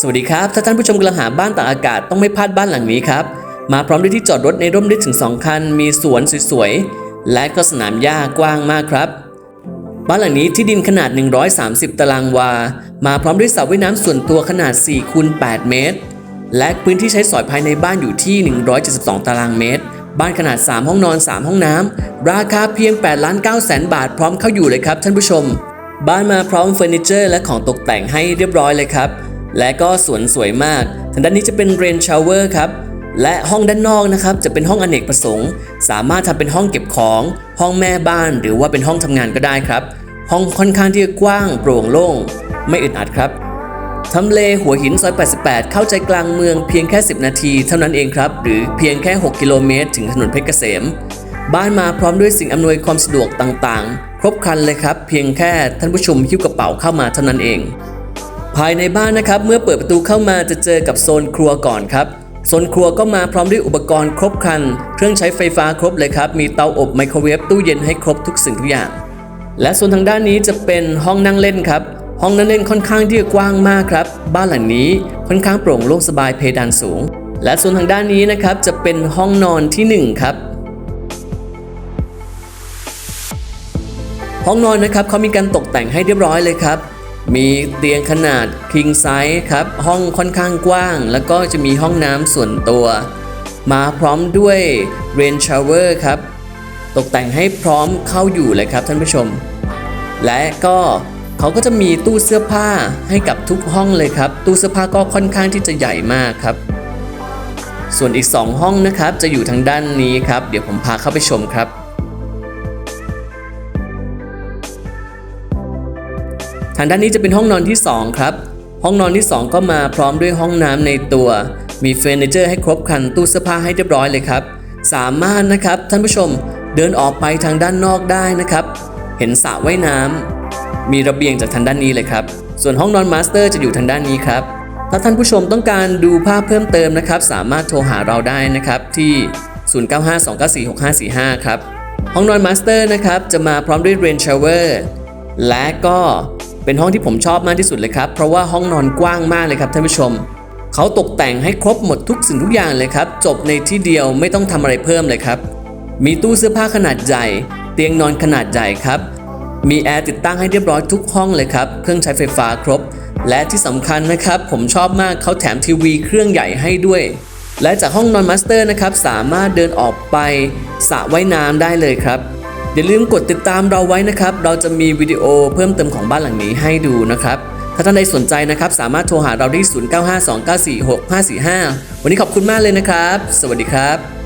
สวัสดีครับถ้าท่านผู้ชมกำลังหาบ้านตากอากาศต้องไม่พลาดบ้านหลังนี้ครับ มาพร้อมด้วยที่จอดรถในร่มรื่นถึง 2 คัน มีสวนสวยๆ และก็สนามหญ้ากว้างมากครับ บ้านหลังนี้ที่ดินขนาด 130 ตารางวา มาพร้อมด้วยสระว่ายน้ำส่วนตัวขนาด4คูณ8เมตร และพื้นที่ใช้สอยภายในบ้านอยู่ที่ 172 ตารางเมตร บ้านขนาด 3 ห้องนอน 3 ห้องน้ำราคาเพียง8ล้าน9แสนบาทพร้อมเข้าอยู่เลยครับท่านผู้ชม บ้านมาพร้อมเฟอร์นิเจอร์และของตกแต่งให้เรียบร้อยเลยครับ และก็สวนสวยมาก ทางด้านนี้จะเป็นเรนชาวเวอร์ครับ และห้องด้านนอกนะครับจะเป็นห้องอเนกประสงค์ สามารถทำเป็นห้องเก็บของ ห้องแม่บ้าน หรือว่าเป็นห้องทำงานก็ได้ครับ ห้องค่อนข้างที่จะกว้างโปร่งโล่ง ไม่อึดอัดครับทำเลหัวหินซอย 88 เข้าใจกลางเมืองเพียงแค่ 10 นาทีเท่านั้นเองครับ หรือเพียงแค่ 6 กิโลเมตร ถึงถนนเพชรเกษม บ้านมาพร้อมด้วยสิ่งอำนวยความสะดวกต่างๆ ครบครันเลยครับ เพียงแค่ท่านผู้ชมหิ้วกระเป๋าเข้ามาเท่านั้นเอง ภายในบ้านนะครับเมื่อเปิดประตูเข้ามาจะเจอกับโซนครัวก่อนครับโซนครัวก็มาพร้อมด้วยอุปกรณ์ครบครัน เครื่องใช้ไฟฟ้าครบเลยครับ มีเตาอบไมโครเวฟตู้เย็นให้ครบทุกสิ่งทุกอย่าง และส่วนทางด้านนี้จะเป็นห้องนั่งเล่นครับ ห้องนั่งเล่นค่อนข้างที่จะกว้างมากครับ บ้านหลังนี้ค่อนข้างโปร่งโล่งสบายเพดานสูง และส่วนทางด้านนี้นะครับจะเป็นห้องนอนที่หนึ่งครับห้องนอนนะครับเขามีการตกแต่งให้เรียบร้อยเลยครับ มีเตียงขนาด king size ครับ ห้องค่อนข้างกว้าง แล้วก็จะมีห้องน้ำส่วนตัว มาพร้อมด้วย rain shower ครับ ตกแต่งให้พร้อมเข้าอยู่เลยครับท่านผู้ชม และก็เขาก็จะมีตู้เสื้อผ้าให้กับทุกห้องเลยครับ ตู้เสื้อผ้าก็ค่อนข้างที่จะใหญ่มากครับ ส่วนอีก 2 ห้องนะครับ จะอยู่ทางด้านนี้ครับ เดี๋ยวผมพาเข้าไปชมครับ ทางด้านนี้จะเป็นห้องนอนที่ 2 ครับ ห้องนอนที่ 2 ก็มาพร้อมด้วยห้องน้ำในตัว มีเฟอร์นิเจอร์ให้ครบครันตู้เสื้อผ้าให้เรียบร้อยเลยครับ สามารถนะครับท่านผู้ชมเดินออกไปทางด้านนอกได้นะครับ เห็นสระว่ายน้ำมีระเบียงจากทางด้านนี้เลยครับ ส่วนห้องนอนมาสเตอร์จะอยู่ทางด้านนี้ครับ ถ้าท่านผู้ชมต้องการดูภาพเพิ่มเติมนะครับ สามารถโทรหาเราได้นะครับที่ 0952946545 ครับ ห้องนอนมาสเตอร์นะครับจะมาพร้อมด้วยเรนชาวเวอร์และก็ เป็นห้องที่ผมชอบมากที่สุดเลยครับ เพราะว่าห้องนอนกว้างมากเลยครับท่านผู้ชม เขาตกแต่งให้ครบหมดทุกสิ่งทุกอย่างเลยครับ จบในที่เดียวไม่ต้องทำอะไรเพิ่มเลยครับ มีตู้เสื้อผ้าขนาดใหญ่ เตียงนอนขนาดใหญ่ครับ มีแอร์ติดตั้งให้เรียบร้อยทุกห้องเลยครับ เครื่องใช้ไฟฟ้าครบ และที่สำคัญนะครับ ผมชอบมากเขาแถมทีวีเครื่องใหญ่ให้ด้วย และจากห้องนอนมาสเตอร์นะครับสามารถเดินออกไปสระว่ายน้ำได้เลยครับ อย่าลืมกดติดตามเราไว้นะครับ เราจะมีวิดีโอเพิ่มเติมของบ้านหลังนี้ให้ดูนะครับ ถ้าท่านใดสนใจนะครับ สามารถโทรหาเราที่0952946545 วันนี้ขอบคุณมากเลยนะครับ สวัสดีครับ